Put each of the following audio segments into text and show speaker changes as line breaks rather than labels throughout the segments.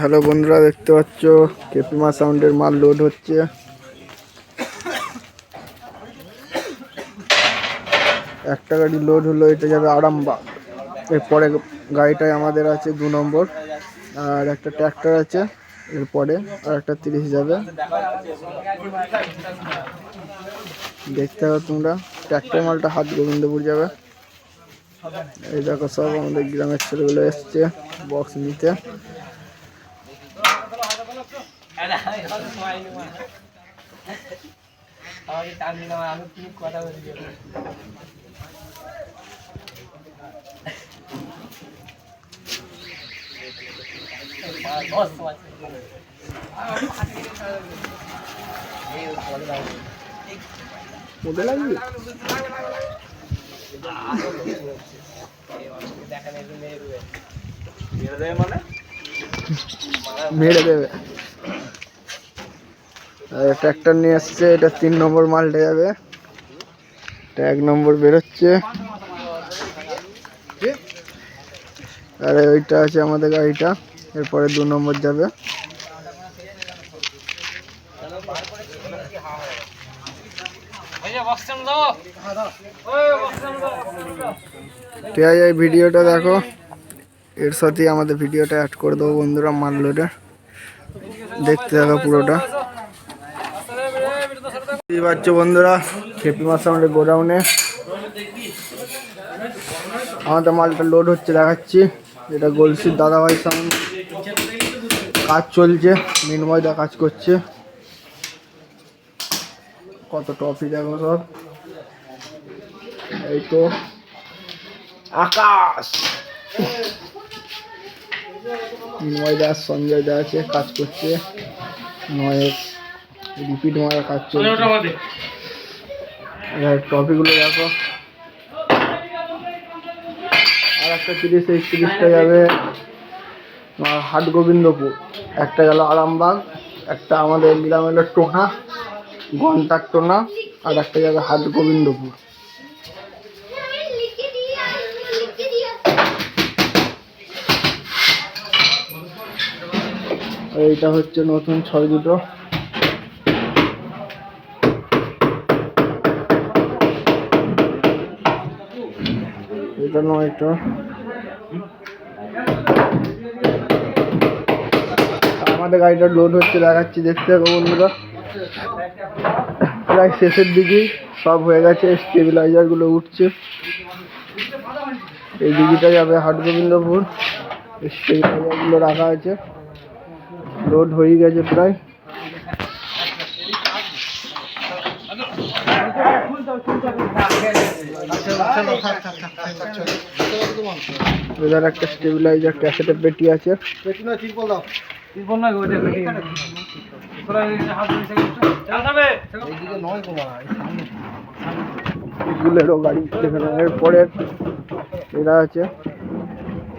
Hello বন্ধুরা, দেখতে পাচ্ছ? কেপিমা সাউন্ডের মাল লোড হচ্ছে। একটা গাড়ি লোড হলো, এটা যাবে আরামবাগ। এরপরে গাড়িটাই আমাদের আছে দু নম্বর, আর একটা ট্র্যাক্টর আছে, এরপরে আর একটা তিরিশ যাবে। দেখতে হবে তোমরা ট্র্যাক্টর মালটা হাত গোবিন্দপুর যাবে। এই দেখো সব আমাদের গ্রামের ছেলেগুলো এসছে বক্স নিতে।
আমাকে টান দিলাম আমি কি কথা বলছি।
মধ্যে লাগবে? মেরে দেবে। ট্র্যাক্টর নিয়ে এসছে এটা তিন নম্বর মালটা যাবে। এটা এক নম্বর বেরোচ্ছে। আরে, ওইটা আছে আমাদের গাড়িটা, এরপরে দু নম্বর যাবে। ঠিক আছে এই ভিডিওটা দেখো। এর সাথেই আমাদের ভিডিওটা অ্যাড করে দেবো বন্ধুরা, মাল লোডে। দেখতে থাকো পুরোটা। বুঝতে পারছ বন্ধুরা খেপিমা সাউন্ডের গোডাউনে। আমাদের মালটা লোড হচ্ছে, দেখাচ্ছি। এটা গোলসির দাদাভাই সাউন্ড কাজ চলছে মিনময়দা কাজ করছে। কত টপি দেখো সব। এই তো, আকাশ। মিনময় সঞ্জয় দা আছে, কাজ করছে। নয় রিপিট মারা কাজ চলছে। এবার টপিগুলো দেখো। আর একটা তিরিশ একত্রিশটা যাবে তোমার হাট গোবিন্দপুর। একটা গেল আরামবাগ একটা আমাদের গ্রাম হলো টোনা ঘণ্টার টোনা আর একটা যাবে হাট গোবিন্দপুর। এইটা হচ্ছে নতুন ছয় দুটো। এটা নয়টা আমাদের গাড়িটা লোড হচ্ছে, দেখাচ্ছি, দেখতে হবে বন্ধুরা। প্রায় শেষের দিকেই সব হয়ে গেছে স্টেবিলাইজারগুলো উঠছে। এই দিঘিটা যাবে হাট গোবিন্দপুর। স্টেবিলাইজারগুলো রাখা আছে। লোড হয়ে গেছে প্রায়। এবার একটা স্টেবিলাইজার ক্যাসেটের পেটি আছে। বুলেরও গাড়ি সেখানে এরপরে এরা আছে।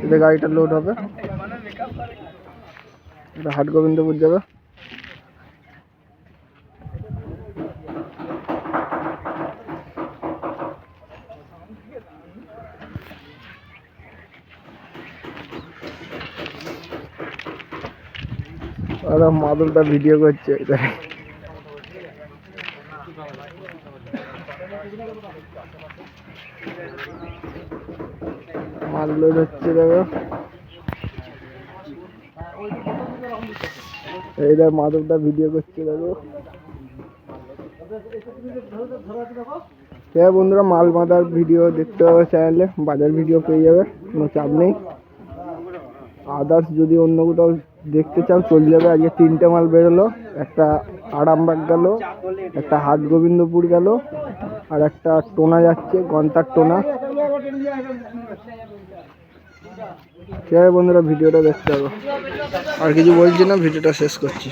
এদের গাড়িটা লোড হবে। এটা হাট গোবিন্দপুর যাবে। ওরা মাদুরটা ভিডিও করছে মাল লোড হচ্ছে দেখো। এইটা মাদকটা ভিডিও করছে, দেখো। হ্যাঁ বন্ধুরা, মাল বাঁধার ভিডিও দেখতে হবে চ্যানেলে বাজার ভিডিও পেয়ে যাবে, কোনো চাপ নেই। আদার্স যদি অন্য কোথাও দেখতে চাও, চলে যাবে। আজকে তিনটে মাল বেরোলো, একটা আরামবাগ গেল, একটা হাট গোবিন্দপুর গেল, আর একটা টোনা যাচ্ছে, গন্তার টোনা। ঠিক আছে বন্ধুরা, ভিডিওটা দেখতে হবে আর কিছু বলছি না, ভিডিওটা শেষ করছি।